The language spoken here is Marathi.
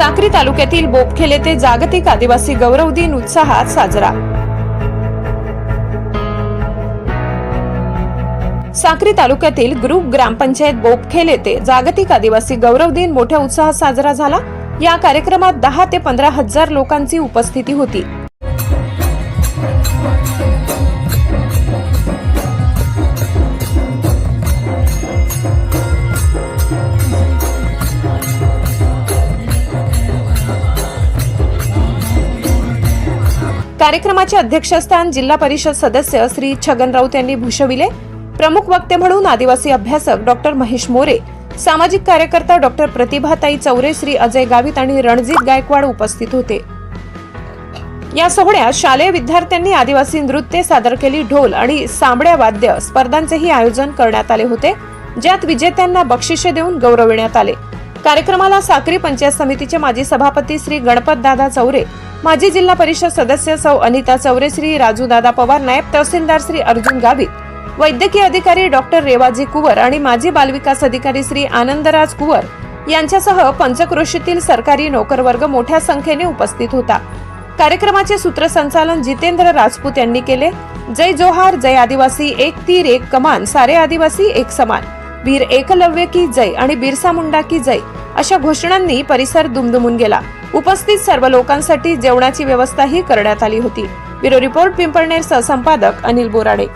साक्री तालुक्यातील बोपखेले ते जागतिक आदिवासी गौरव दिन उत्साहात साजरा. साक्री तालुक्यातील ग्रुप ग्रामपंचायत बोपखेले ते जागतिक आदिवासी गौरव दिन मोठ्या उत्साहात साजरा झाला. या कार्यक्रमात दहा ते पंधरा हजार लोकांची उपस्थिती होती. कार्यक्रमाचे अध्यक्षस्थान जिल्हा परिषद सदस्य श्री छगन राऊत यांनी भूषविले. प्रमुख वक्ते म्हणून आदिवासी अभ्यासक डॉक्टर महेश मोरे सामाजिक कार्यकर्ता डॉक्टर प्रतिभाताई चौरे श्री अजय गावित आणि रणजित गायकवाड उपस्थित होते. या सोहळ्यात शालेय विद्यार्थ्यांनी आदिवासी नृत्य सादर केली ढोल आणि सांबड्या वाद्य स्पर्धांचेही आयोजन करण्यात आले होते ज्यात विजेत्यांना बक्षिसे देऊन गौरविण्यात आले. कार्यक्रमाला साक्री पंचायत समितीचे माजी सभापती श्री गणपत दादा चौरे माजी जिल्हा परिषद सदस्य सौ अनिता चौरे श्री राजू दादा पवार नायब तहसीलदार श्री अर्जुन गावित वैद्यकीय अधिकारी डॉक्टर रेवाजी कुवर आणि माजी बालविकास अधिकारी श्री आनंदराज कुवर यांच्यासह पंचक्रोशीतील सरकारी नोकरवर्ग मोठ्या संख्येने उपस्थित होता. कार्यक्रमाचे सूत्रसंचालन जितेंद्र राजपूत यांनी केले. जय जोहार जय आदिवासी एक तीर एक कमान सारे आदिवासी एक समान. वीर एकलव्य की जय आणि बिरसा मुंडा की जय अशा घोषणांनी परिसर दुमदुमून गेला. उपस्थित सर्व लोकांसाठी जेवणाची व्यवस्थाही करण्यात आली होती. ब्युरो रिपोर्ट पिंपळनेर सहसंपादक अनिल बोराडे.